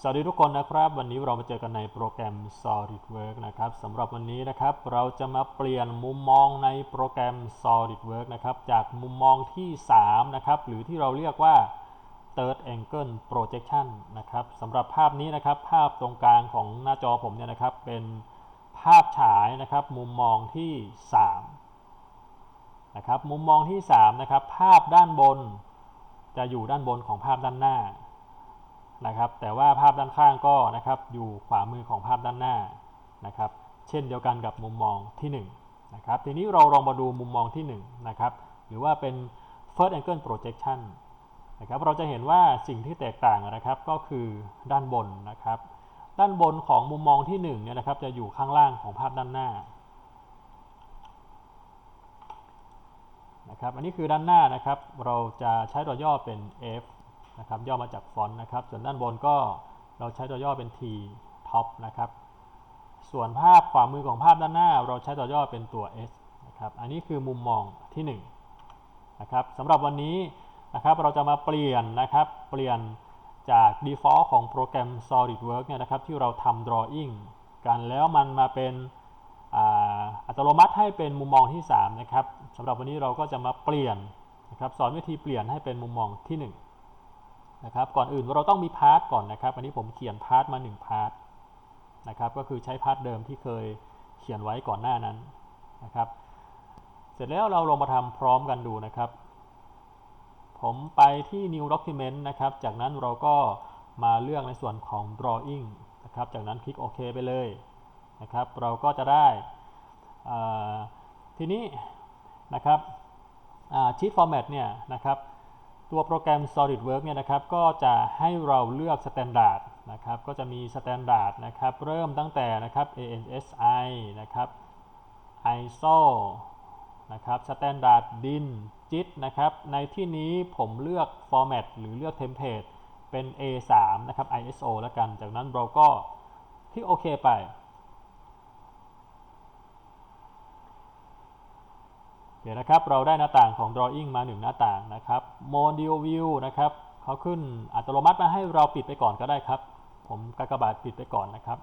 สวัสดีทุกคนนะครับ วันนี้เรามาเจอกันในโปรแกรม SolidWorks นะครับสำหรับวันนี้นะครับเราจะมาเปลี่ยนมุมมองในโปรแกรม SolidWorks นะครับจากมุมมองที่ 3 นะครับ หรือที่เราเรียกว่า Third Angle Projection นะครับสำหรับภาพนี้นะครับ ภาพตรงกลางของหน้าจอผมเนี่ยนะครับ เป็นภาพฉายนะครับ มุมมองที่ 3 นะครับ มุมมองที่ 3 นะครับ ภาพด้านบนจะอยู่ด้านบนของภาพด้านหน้า นะครับ แต่ว่าภาพด้านข้างก็นะครับอยู่ขวามือของภาพด้านหน้านะครับ เช่นเดียวกันกับมุมมองที่1นะครับทีนี้เราลองมาดูมุมมองที่1นะครับหรือว่าเป็น first angle projection นะครับเราจะเห็นว่าสิ่งที่แตกต่างนะครับก็คือด้านบนนะครับ ด้านบนของมุมมองที่1เนี่ยนะครับจะอยู่ข้างล่างของภาพด้านหน้านะครับอันนี้คือด้านหน้านะครับเราจะใช้ตัวย่อเป็น F นะครับย่อมาจากฟอนต์นะครับ ส่วนด้านบนก็เราใช้ตัวย่อเป็น T top นะครับ ส่วนภาพขวามือของภาพด้านหน้า เราใช้ตัวย่อเป็นตัว S นะครับ อันนี้คือมุมมองที่1นะครับสำหรับวันนี้นะครับเราจะมาเปลี่ยนนะครับเปลี่ยนจาก default ของโปรแกรม SolidWorks เนี่ยนะครับที่เราทำ drawing กันแล้วมันมาเป็นอัตโนมัติให้เป็นมุมมองที่3นะครับสำหรับวันนี้เราก็จะมาเปลี่ยนนะครับสอนวิธีเปลี่ยนให้เป็นมุมมองที่ 1 นะครับก่อนอื่นเราต้องมีพาร์ทก่อนนะครับ อันนี้ผมเขียนพาร์ทมา1พาร์ทนะครับก็คือใช้พาร์ทเดิมที่เคยเขียนไว้ก่อนหน้านั้นนะครับเสร็จแล้วเราลงมาทำพร้อมกันดูนะครับ ผมไปที่ new document นะครับ จากนั้นเราก็มาเลือกในส่วนของ drawing นะครับ จากนั้นคลิกโอเคไปเลยนะครับ เราก็จะได้ทีนี้นะครับชีตฟอร์แมตเนี่ยนะครับ ตัวโปรแกรม SolidWorks เนี่ยนะครับก็จะให้เราเลือก Standard นะครับก็จะมี Standard นะครับเริ่มตั้งแต่นะครับ ANSI นะครับ ISO นะครับ Standard DIN JIT นะครับในที่นี้ผมเลือก Format หรือเลือก Template เป็น A3 นะครับ ISO แล้วกัน จากนั้นเราก็คลิกโอเคไป เคนะครับเราได้หน้าต่างของ drawing มา 1 หน้าต่างนะครับ module view นะครับเขาขึ้นอัตโนมัติมาให้เราปิดไปก่อนก็ได้ครับ ผมกากบาทปิดไปก่อนนะครับ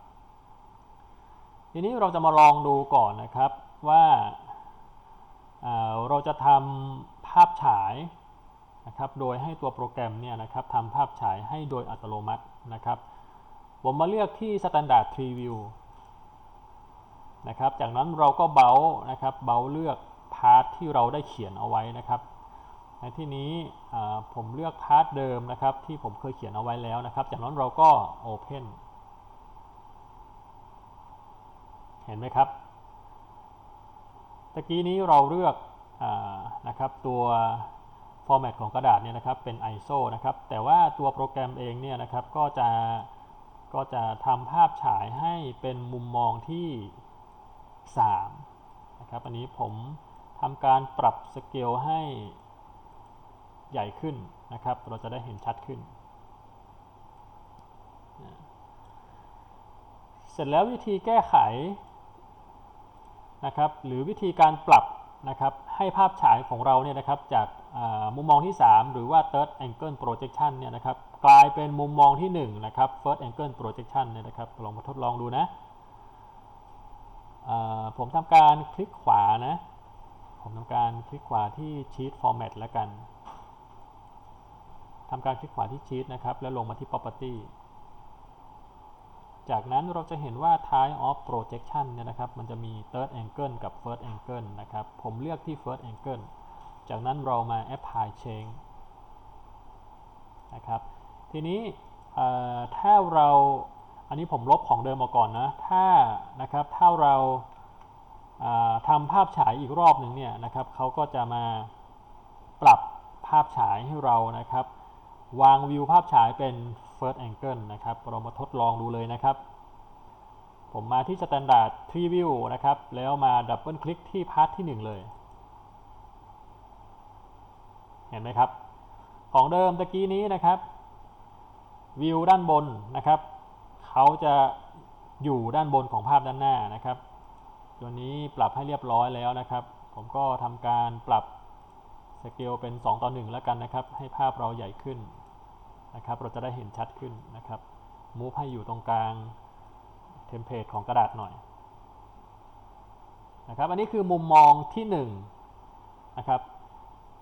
ทีนี้เราจะมาลองดูก่อนนะครับว่าเราจะทำภาพฉายนะครับโดยให้ตัวโปรแกรมเนี่ยนะครับทำภาพฉายให้โดยอัตโนมัตินะครับ ผมมาเลือกที่ standard tree view นะครับจากนั้นเราก็เบานะครับเบาเลือก พาร์ทที่เราได้เขียนเอาไว้นะครับ ในที่นี้ผมเลือกพาร์ทเดิมนะครับที่ผมเคยเขียนเอาไว้แล้วนะครับ จากนั้นเราก็ Open เห็นไหมครับตะกี้นี้เราเลือกอนะครับตัว format ของกระดาษเนี่ยนะครับเป็น ISO นะครับแต่ว่าตัวโปรแกรมเองเนี่ยนะครับก็จะก็จะทำภาพฉายให้เป็นมุมมองที่3นะครับอันนี้ผม ทำการปรับสเกลให้ใหญ่ขึ้นนะครับ เราจะได้เห็นชัดขึ้น เสร็จแล้ววิธีแก้ไขนะครับ หรือวิธีการปรับนะครับให้ภาพฉายของเราเนี่ยนะครับจากมุมมองที่ 3 หรือว่า third angle projection เนี่ยนะครับกลายเป็นมุมมองที่1นะครับ first angle projection เนี่ยนะครับลองมาทดลองดูนะผมทำการคลิกขวานะ ผมทำการคลิกขวาที่ Sheet Format แล้วกันทำการคลิกขวาที่ Sheet นะครับ แล้วลงมาที่ Property จากนั้นเราจะเห็นว่า Type of Projection เนี่ยนะครับ มันจะมี Third Angle กับ First Angle นะครับ ผมเลือกที่ First Angle จากนั้นเรามา Apply Change นะครับ ทีนี้ถ้าเราอันนี้ผมลบของเดิมมาก่อนนะ ถ้านะครับ ถ้าเรา ทำภาพฉายอีกรอบหนึ่งเนี่ยนะครับเขาก็จะมาปรับภาพฉายให้เรานะครับ วางวิวภาพฉายเป็น first angle นะครับ เรามาทดลองดูเลยนะครับ ผมมาที่ standard tree view นะครับ แล้วมาดับเบิลคลิกที่พาร์ทที่ 1 เลย เห็นไหมครับ ของเดิมตะกี้นี้นะครับ วิวด้านบนนะครับ เขาจะอยู่ด้านบนของภาพด้านหน้านะครับ ตัวนี้ปรับให้เรียบร้อยแล้วนะครับ ผมก็ทำการปรับสเกลเป็น 2 ต่อ 1 แล้วกันนะครับ ให้ภาพเราใหญ่ขึ้นนะครับ เราจะได้เห็นชัดขึ้นนะครับมูฟให้อยู่ตรงกลางเทมเพลตของกระดาษหน่อยนะครับ อันนี้คือมุมมองที่1นงนะครับ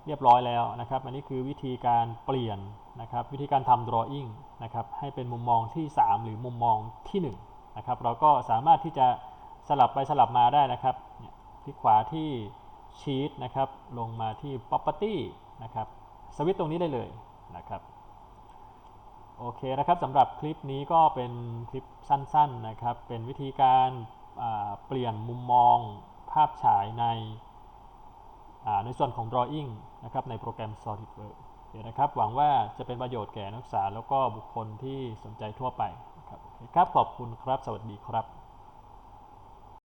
เรียบร้อยแล้วนะครับ อันนี้คือวิธีการเปลี่ยนนะครับ วิธีการทำ drawing นะครับ ให้เป็นมุมมองที่ 3 หรือมุมมองที่ 1 นะครับ เราก็สามารถที่จะ สลับไปสลับมาได้นะครับเนี่ยคลิกขวาที่ sheet นะครับ ลงมาที่ property นะครับ สวิตช์ตรงนี้ได้เลยนะครับโอเคนะครับสำหรับคลิปนี้ก็เป็นคลิปสั้นๆนะครับ เป็นวิธีการเปลี่ยนมุมมองภาพฉายในในส่วนของ drawing นะครับในโปรแกรม SolidWorks โอเคนะครับ หวังว่าจะเป็นประโยชน์แก่นักศึกษาแล้วก็บุคคลที่สนใจทั่วไปครับครับขอบคุณครับ สวัสดีครับ